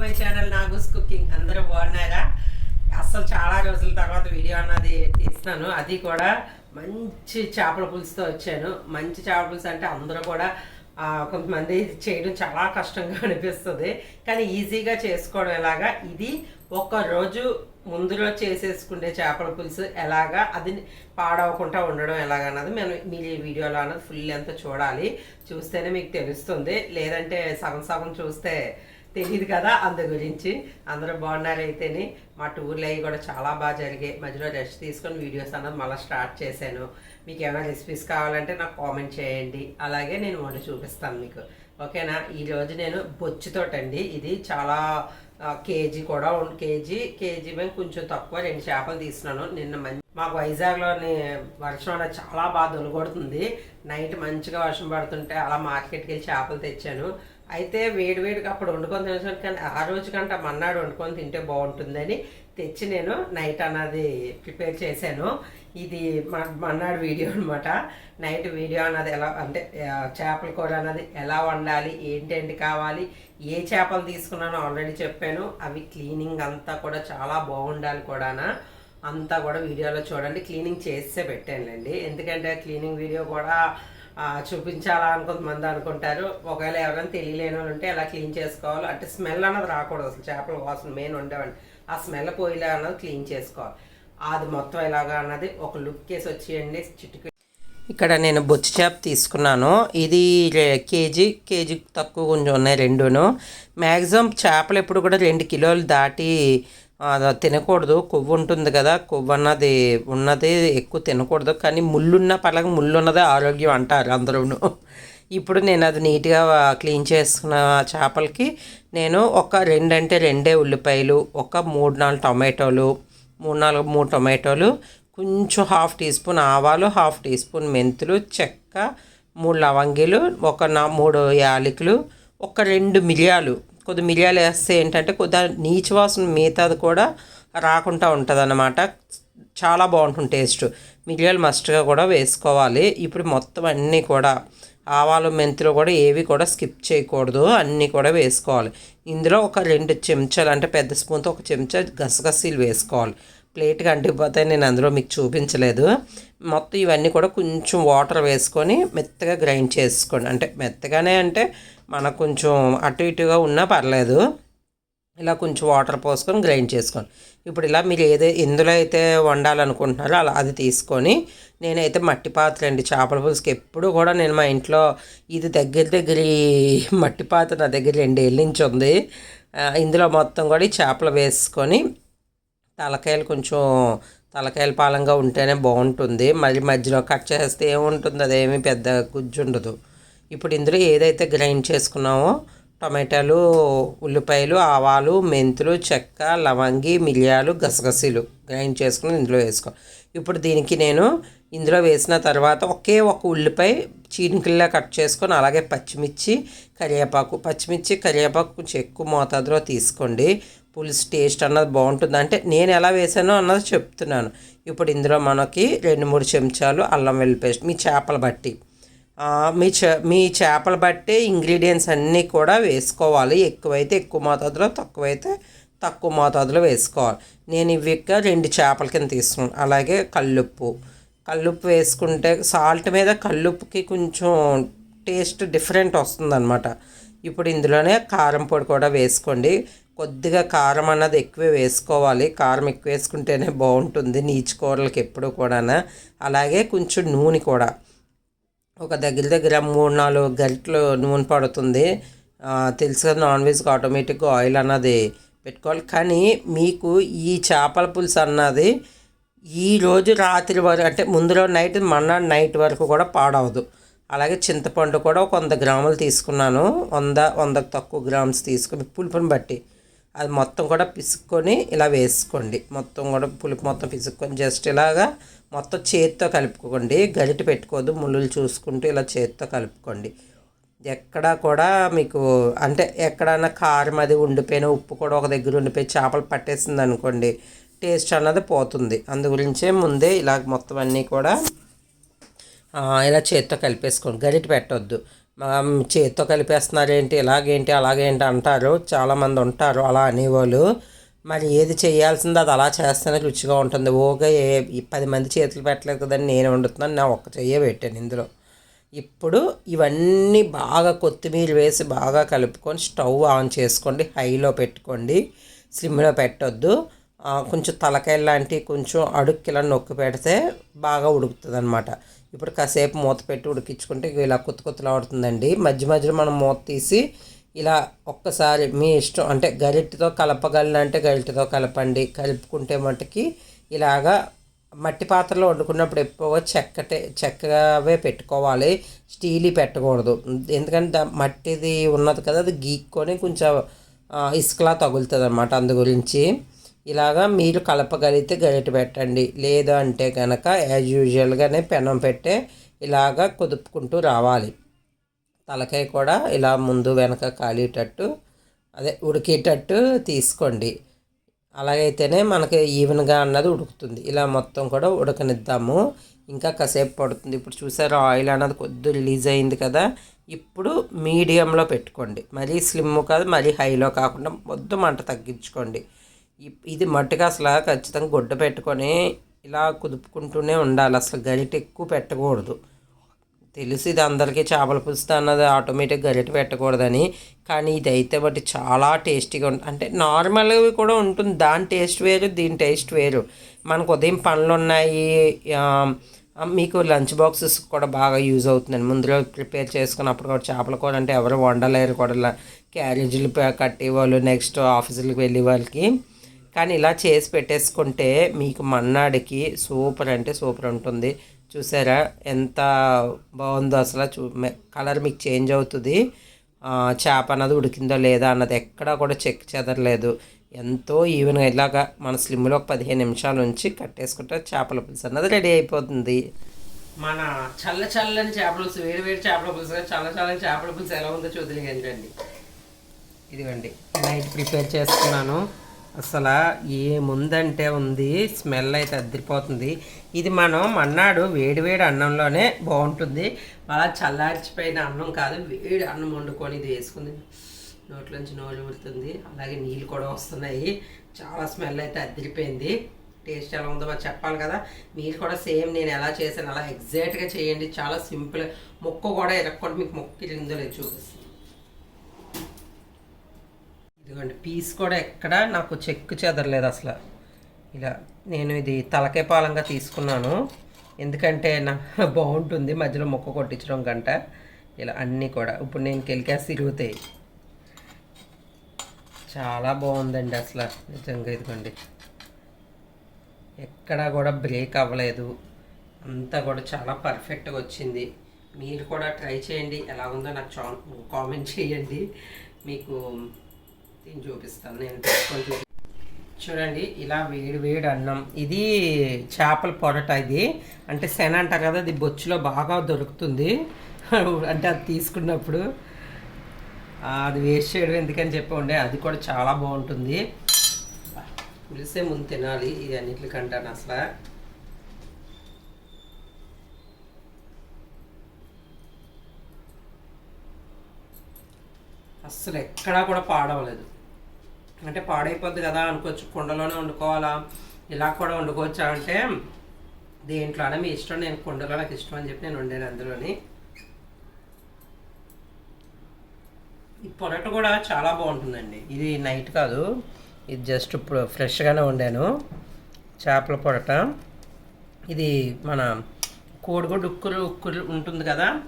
My channel నాగూస్ cooking. అందరూ బాగున్నారా? అసలు చాలా రోజుల తర్వాత వీడియో అన్నది తీస్తున్నాను. అది కూడా మంచి చేపల పులుసుతో వచ్చాను. మంచి చేపల పులుసు అంటే అందరూ కూడా కొంతమంది చేయడం చాలా కష్టంగా అనిపిస్తుంది. కానీ ఈజీగా చేసుకోవడం ఎలాగా? ఇది ఒక రోజు ముందులో చేసేసుకునే చేపల పులుసు ఎలాగా? అది పాడవకుండా ఉండడం ఎలాగన్నది మేము మీరు ఈ వీడియోలో అన్నది ఫుల్ అంతా చూడాలి చూస్తేనే మీకు తెలుస్తుంది. లేదంటే సగం సగం చూస్తే తెలియదు కదా అందు గురించి. అందరూ బాగున్నారు మా టూర్లు అవి కూడా చాలా బాగా జరిగాయి. మధ్యలో రెస్ట్ తీసుకొని వీడియోస్ అన్నది మళ్ళీ స్టార్ట్ చేశాను. మీకు ఏమైనా రెసిపీస్ కావాలంటే నాకు కామెంట్ చేయండి. అలాగే నేను వండి చూపిస్తాను మీకు. ఓకేనా? ఈరోజు నేను బొచ్చుతోటండి ఇది చాలా కేజీ కూడా కేజీ కేజీ మేము కొంచెం తక్కువ రెండు చేపలు తీసినాను నిన్న మంచి మాకు వైజాగ్లోని వర్షం అనేది చాలా బాగా దొలగొడుతుంది. నైట్ మంచిగా వర్షం పడుతుంటే అలా మార్కెట్కి వెళ్ళి చేపలు తెచ్చాను. అయితే వేడి వేడిగా అప్పుడు వండుకొని తినేసాను కానీ ఆ రోజు కంటే మన్నాడు వండుకొని తింటే బాగుంటుందని తెచ్చి నేను నైట్ అన్నది ప్రిపేర్ చేశాను. ఇది మన్నాడు వీడియో అనమాట నైట్ వీడియో అన్నది ఎలా అంటే చేపల కూర అన్నది ఎలా వండాలి ఏంటేంటి కావాలి ఏ చేపలు తీసుకున్నానో ఆల్రెడీ చెప్పాను. అవి క్లీనింగ్ అంతా కూడా చాలా బాగుండాలి కూడానా. అంతా కూడా వీడియోలో చూడండి. క్లీనింగ్ చేసే పెట్టానులేండి ఎందుకంటే క్లీనింగ్ వీడియో కూడా చూపించాలా అని కొంతమంది అనుకుంటారు. ఒకవేళ ఎవరైనా తెలియలేని వాళ్ళు ఉంటే ఎలా క్లీన్ చేసుకోవాలి అంటే స్మెల్ అన్నది రాకూడదు అసలు చేపల వాసన మెయిన్ ఉండేవండి ఆ స్మెల్ పోయిలా అన్నది క్లీన్ చేసుకోవాలి. అది మొత్తం ఎలాగా అన్నది ఒక లుక్ కేసి వచ్చేయండి. చిటికి ఇక్కడ నేను బొచ్చు చేప తీసుకున్నాను. ఇది కేజీ కేజీ తక్కువ కొంచెం ఉన్నాయి రెండును. మ్యాక్సిమం చేపలు ఎప్పుడు కూడా రెండు కిలోలు దాటి తినకూడదు. కొవ్వు ఉంటుంది కదా కొవ్వు అన్నది ఉన్నది ఎక్కువ తినకూడదు. కానీ ముళ్ళున్న పర్లేదు ముళ్ళు ఉన్నదే ఆరోగ్యం అంటారు అందరూను. ఇప్పుడు నేను అది నీట్గా క్లీన్ చేసుకున్న చేపలకి నేను ఒక రెండంటే రెండే ఉల్లిపాయలు ఒక మూడు నాలుగు టొమాటోలు మూడు నాలుగు మూడు టొమాటోలు కొంచెం హాఫ్ టీ స్పూన్ ఆవాలు హాఫ్ టీ స్పూన్ మెంతులు చెక్క మూడు లవంగిలు ఒక నా మూడు యాలకులు ఒక రెండు మిరియాలు కొద్ది మిరియాలు వేస్తే ఏంటంటే కొద్దిగా నీచు వాసన మిగతాది కూడా రాకుండా ఉంటుంది అన్నమాట చాలా బాగుంటుంది టేస్ట్. మిరియాలు మస్ట్గా కూడా వేసుకోవాలి. ఇప్పుడు మొత్తం అన్నీ కూడా ఆవాలు మెంతులు కూడా ఏవి కూడా స్కిప్ చేయకూడదు. అన్నీ కూడా వేసుకోవాలి. ఇందులో ఒక రెండు చెంచాలు అంటే పెద్ద స్పూన్తో ఒక చెంచా గసగసీలు వేసుకోవాలి. ప్లేట్గా అంటిపోతే నేను అందులో మీకు చూపించలేదు. మొత్తం ఇవన్నీ కూడా కొంచెం వాటర్ వేసుకొని మెత్తగా గ్రైండ్ చేసుకోండి. అంటే మెత్తగానే అంటే మనకు కొంచెం అటు ఇటుగా ఉన్నా పర్లేదు. ఇలా కొంచెం వాటర్ పోసుకొని గ్రైండ్ చేసుకోండి. ఇప్పుడు ఇలా మీరు ఏదే ఎందులో అయితే వండాలనుకుంటున్నారో అలా అది తీసుకొని నేనైతే మట్టి పాత్ర అండి. చేపల పులుసుకి ఎప్పుడు కూడా నేను మా ఇంట్లో ఇది దగ్గర దగ్గర మట్టి పాత్ర నా దగ్గర రెండేళ్ళ నుంచి ఉంది. ఇందులో మొత్తం కూడా ఈ చేపలు వేసుకొని తలకాయలు కొంచెం తలకాయల పాలంగా ఉంటేనే బాగుంటుంది. మళ్ళీ మధ్యలో కట్ చేస్తే ఏముంటుంది? అదేమీ పెద్ద గుజ్జు ఉండదు. ఇప్పుడు ఇందులో ఏదైతే గ్రైండ్ చేసుకున్నామో టమాటాలు ఉల్లిపాయలు ఆవాలు మెంతులు చెక్క లవంగి మిరియాలు గసగసీలు గ్రైండ్ చేసుకుని ఇందులో వేసుకో. ఇప్పుడు దీనికి నేను ఇందులో వేసిన తర్వాత ఒకే ఒక ఉల్లిపాయ చీనికల్లా కట్ చేసుకొని అలాగే పచ్చిమిర్చి కరివేపాకు. పచ్చిమిర్చి కరివేపాకు కొంచెం ఎక్కువ మోతాదులో తీసుకోండి. పులుసు టేస్ట్ అన్నది బాగుంటుంది. అంటే నేను ఎలా వేసానో అన్నది చెప్తున్నాను. ఇప్పుడు ఇందులో మనకి రెండు మూడు చెంచాలు అల్లం వెల్లుల్లి పేస్ట్ మీ చేపలు బట్టి. మీ చే మీ చేపలు బట్టే ఇంగ్రీడియంట్స్ అన్నీ కూడా వేసుకోవాలి. ఎక్కువైతే ఎక్కువ మోతాదులో తక్కువైతే తక్కువ మోతాదులో వేసుకోవాలి. నేను ఇవి రెండు చేపల కింద తీసుకున్నాను. అలాగే కల్లుప్పు. కల్లుప్పు వేసుకుంటే సాల్ట్ మీద కల్లుప్పుకి కొంచెం టేస్ట్ డిఫరెంట్ వస్తుందన్నమాట. ఇప్పుడు ఇందులోనే కారం పొడి కూడా వేసుకోండి. కొద్దిగా కారం అన్నది ఎక్కువే వేసుకోవాలి. కారం ఎక్కువ వేసుకుంటేనే బాగుంటుంది. నీచు కూరలకి ఎప్పుడు కూడా అలాగే కొంచెం నూనె కూడా. ఒక దగ్గర దగ్గర మూడు నాలుగు గంటలు నూనె పడుతుంది. తెలుసు కదా నాన్ వెజ్కి ఆటోమేటిక్గా ఆయిల్ అన్నది పెట్టుకోవాలి. కానీ మీకు ఈ చేపల పులుసు అన్నది ఈ రోజు రాత్రి వరకు అంటే ముందు రోజు నైట్ మన్నాడు నైట్ వరకు కూడా పాడవదు. అలాగే చింతపండు కూడా ఒక వంద గ్రాములు తీసుకున్నాను. వంద వందకు తక్కువ గ్రామ్స్ తీసుకుని పులుపుని బట్టి. అది మొత్తం కూడా పిసుక్కొని ఇలా వేసుకోండి. మొత్తం కూడా పులుపు మొత్తం పిసుక్కొని జస్ట్ ఇలాగా మొత్తం చేతితో కలుపుకోండి గరిట పెట్టుకోవద్దు. ముళ్ళు చూసుకుంటూ ఇలా చేతితో కలుపుకోండి. ఎక్కడా కూడా మీకు అంటే ఎక్కడైనా కారం అది ఉండిపోయిన ఉప్పు కూడా ఒక దగ్గర ఉండిపోయి చేపలు పట్టేసింది అనుకోండి టేస్ట్ అన్నది పోతుంది. అందు గురించే ముందే ఇలా మొత్తం అన్నీ కూడా ఇలా చేత్తో కలిపేసుకోండి. గరిటె పెట్టొద్దు. చేతితో కలిపేస్తున్నారు ఏంటి ఇలాగేంటి అలాగేంటి అంటారు. చాలామంది ఉంటారు అలా అనేవాళ్ళు. మరి ఏది చేయాల్సిందో అది అలా చేస్తేనే రుచిగా ఉంటుంది. ఓగా ఏ పది మంది చేతులు పెట్టలేదు కదండి నేను వండుతున్నాను నా ఒక్క చెయ్యే పెట్టాను ఇందులో. ఇప్పుడు ఇవన్నీ బాగా కొత్తిమీర వేసి బాగా కలుపుకొని స్టవ్ ఆన్ చేసుకోండి హైలో పెట్టుకోండి సిమ్లో పెట్టొద్దు. కొంచెం తలకాయ లాంటి కొంచెం అడుక్కిలా నొక్కి పెడితే బాగా ఉడుకుతుంది అనమాట ఇప్పుడు కాసేపు మూత పెట్టి ఉడికించుకుంటే ఇక ఇలా కొత్త కొత్తలా ఆడుతుందండి మధ్య మధ్యలో మనం మూత తీసి ఇలా ఒక్కసారి మీ ఇష్టం అంటే గరిటెతో కలపగలనంటే గరిటెతో కలపండి. కలుపుకుంటే మటుకి ఇలాగా మట్టి పాత్రలో వండుకున్నప్పుడు ఎక్కువగా చెక్కటే చెక్కవే పెట్టుకోవాలి. స్టీల్ పెట్టకూడదు. ఎందుకంటే మట్టిది ఉన్నది కదా అది గీక్కొని కొంచెం ఇసుకలా తగులుతుంది అనమాట అందు గురించి. ఇలాగా మీరు కలపగలిగితే గరిట పెట్టండి. లేదు అంటే కనుక యాజ్ యూజువల్గానే పెనం పెట్టే ఇలాగా కుదుపుకుంటూ రావాలి. తలకాయ కూడా ఇలా ముందు వెనక కాలేటట్టు అదే ఉడికేటట్టు తీసుకోండి. అలాగైతేనే మనకి ఈవెన్గా అన్నది ఉడుకుతుంది. ఇలా మొత్తం కూడా ఉడకనిద్దాము. ఇంకా కాసేపు పడుతుంది. ఇప్పుడు చూసారా ఆయిల్ అన్నది కొద్ది రిలీజ్ అయింది కదా. ఇప్పుడు మీడియంలో పెట్టుకోండి. మరీ స్లిమ్ కాదు మరీ హైలో కాకుండా మొత్తం మంట తగ్గించుకోండి. ఇది మట్టుకు అసలు ఖచ్చితంగా గుడ్డ పెట్టుకొని ఇలా కుదుపుకుంటూనే ఉండాలి. అసలు గరిటె ఎక్కువ పెట్టకూడదు. తెలుసు ఇది అందరికీ చేపల పులుసు అన్నది ఆటోమేటిక్ గరిటె పెట్టకూడదని. కానీ ఇది అయితే బట్టి చాలా టేస్టీగా ఉంటుంది అంటే నార్మల్గా కూడా ఉంటుంది. దాని టేస్ట్ వేరు దీని టేస్ట్ వేరు. మనకు ఉదయం పనులు ఉన్నాయి మీకు లంచ్ బాక్సెస్ కూడా బాగా యూజ్ అవుతుందండి. ముందులో ప్రిపేర్ చేసుకున్నప్పుడు కూడా చేపల కూర అంటే ఎవరు వండలేరు కూడా. క్యారేజీలు కట్టేవాళ్ళు నెక్స్ట్ ఆఫీసులకు వెళ్ళే వాళ్ళకి. కానీ ఇలా చేసి పెట్టేసుకుంటే మీకు మన్నాడికి సూపర్ అంటే సూపర్ ఉంటుంది. చూసారా? ఎంత బాగుందో అసలు చూ కలర్ మీకు చేంజ్ అవుతుంది. చేప అన్నది ఉడికిందో లేదా అన్నది ఎక్కడా కూడా చెక్ చెదరలేదు. ఎంతో ఈవెన్గా ఇలాగా మన స్లిమ్లో ఒక పదిహేను నిమిషాల నుంచి కట్టేసుకుంటే చేపల పులుసు అన్నది రెడీ అయిపోతుంది. మన చల్ల చల్లని చేపల పులుసు వేరు వేరు చేపల పులుసు చల్ల చల్లని చేపల పులుసు ఎలా ఉందో చూద్దాం ఏంటండి ఇదిగోండి నైట్ ప్రిపేర్ చేసుకున్నాను అసలు ఏముందంటే ఉంది స్మెల్ అయితే అద్దరిపోతుంది ఇది మనం మన్నాడు వేడి వేడి అన్నంలోనే బాగుంటుంది. అలా చల్లార్చిపోయిన అన్నం కాదు వేడి అన్నం వండుకొని ఇది వేసుకుంది. నోట్లోంచి నోలు ఉడుతుంది అలాగే నీళ్ళు కూడా వస్తున్నాయి. చాలా స్మెల్ అయితే అద్దరిపోయింది టేస్ట్ ఎలా ఉందో మరి చెప్పాలి కదా. మీరు కూడా సేమ్ నేను ఎలా చేశాను అలా ఎగ్జాక్ట్గా చేయండి. చాలా సింపుల్. మొక్క కూడా ఎరక్కుండా మీకు మొక్క ఇందులో చూపిస్తుంది ఇదిగోండి పీస్ కూడా ఎక్కడ నాకు చెక్కు చెదరలేదు అసలు. ఇలా నేను ఇది తలకే పాలంగా తీసుకున్నాను. ఎందుకంటే నా బాగుంటుంది మధ్యలో మొక్క కొట్టించడం కంట ఇలా అన్నీ కూడా. ఇప్పుడు నేను కెలికేసి తిరుగుతాయి. చాలా బాగుందండి అసలు నిజంగా ఇదిగోండి. ఎక్కడా కూడా బ్రేక్ అవ్వలేదు. అంతా కూడా చాలా పర్ఫెక్ట్గా వచ్చింది. మీరు కూడా ట్రై చేయండి. ఎలా ఉందో నాకు కామెంట్ చేయండి. మీకు నేను చూపిస్తాను నేను పెట్టుకొని చూపి. చూడండి ఇలా వేడి వేడి అన్నం. ఇది చేపల పొరట ఇది. అంటే శన అంటారు కదా అది బొచ్చులో బాగా దొరుకుతుంది. అంటే అది తీసుకున్నప్పుడు. అది వేస్ట్ చేయడం ఎందుకని చెప్పి ఉండే అది కూడా చాలా బాగుంటుంది. పులిసే ముందు తినాలి ఇది అన్నిటికంటాను అసలు. అస్సలు ఎక్కడా కూడా పాడవలేదు. అంటే పాడైపోద్ది కదా అనుకోవచ్చు. కుండలోనే వండుకోవాలా? ఇలా కూడా వండుకోవచ్చా అంటే దేంట్లోనే మీ ఇష్టం నేను కుండలో నాకు ఇష్టం అని చెప్పి నేను వండాను అందులోని. ఈ పొరట కూడా చాలా బాగుంటుందండి. ఇది నైట్ కాదు. ఇది జస్ట్ ఇప్పుడు ఫ్రెష్గానే వండాను. చేపల పొరట. ఇది మన కోడిగుడ్డు ఉక్కురు ఉక్కురు ఉంటుంది కదా?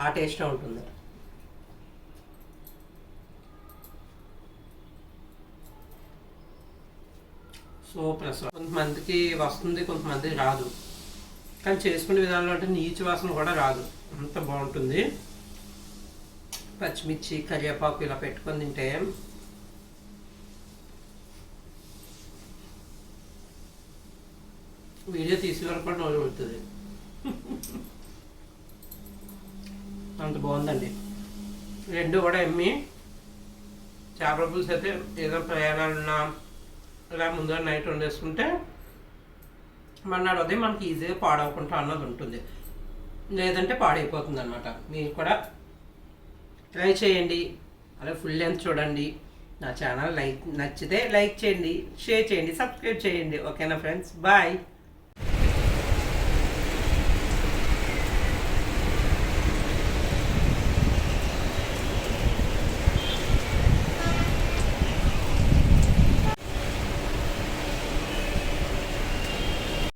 ఆ టేస్ట్ ఉంటుంది. సూపర్ అసలు కొంతమందికి వస్తుంది కొంతమంది రాదు. కానీ చేసుకునే విధానంలో అంటే నీచు వాసన కూడా రాదు. అంత బాగుంటుంది. పచ్చిమిర్చి కరివేపాకు ఇలా పెట్టుకొని తింటే వీడియో తీసే వరకు కూడా నోరు పడుతుంది అంత బాగుందండి. రెండు కూడా ఎమ్మి చేపల పులుసు అయితే ఏదో ప్రయాణాలున్నా ఇలా ముందుగా నైట్ వండేసుకుంటే మన్నాడు ఉదయం మనకి ఈజీగా పాడవకుండా అన్నది ఉంటుంది. లేదంటే పాడైపోతుంది అనమాట మీరు కూడా ట్రై చేయండి. అలాగే ఫుల్ లెంత్ చూడండి. నా ఛానల్ లైక్ నచ్చితే లైక్ చేయండి షేర్ చేయండి సబ్స్క్రైబ్ చేయండి. ఓకేనా ఫ్రెండ్స్ బాయ్